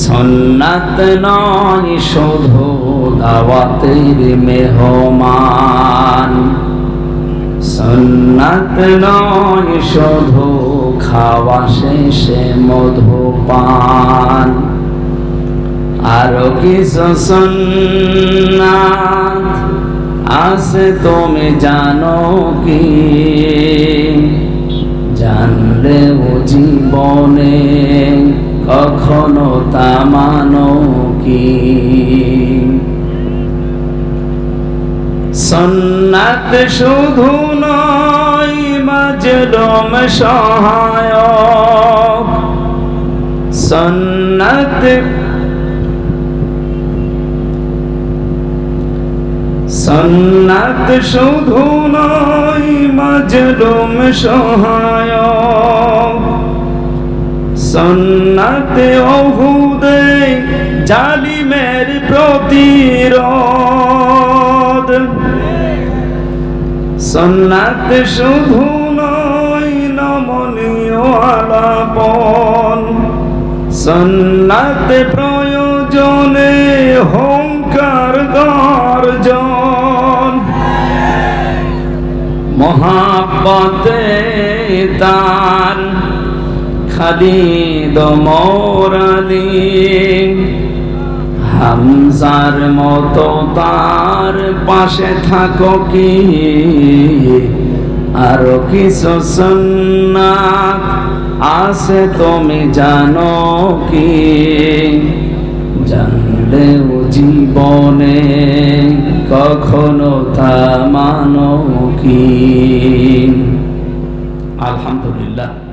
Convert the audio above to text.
সন্নাত নয় শুধু দাওয়াতের মেহমান। সন্নাত নয় শুধু খাওয়া শেষে মধুপান আরও কিছু সন্ন্যাত আছে, তুমি জানো কি? জানলেও জীবনে কখনো তা মানো কি সন্ন্যাত শুধু নয়, মাজলম সহায়ক। সন্ন্যাত সন্ন্যাত শুধু নয়, মাজলুম সহায়ক। সন্ন্যাতে অহুদে জালিমের প্রতিরোধ। সন্ন্যাত শুধু নয় নমনীয় আলাপন সন্ন্যাতে প্রয়োজনে হংকার গর্জন। মহাপতে তার খালিদ মোরালি। হামজার মতো তার পাশে থাকো কি? আরও কিছু সন্ন্যাত আছে তুমি জানো কি? জানলেও জীবনে কখনো তা মানো কি? আলহামদুলিল্লাহ।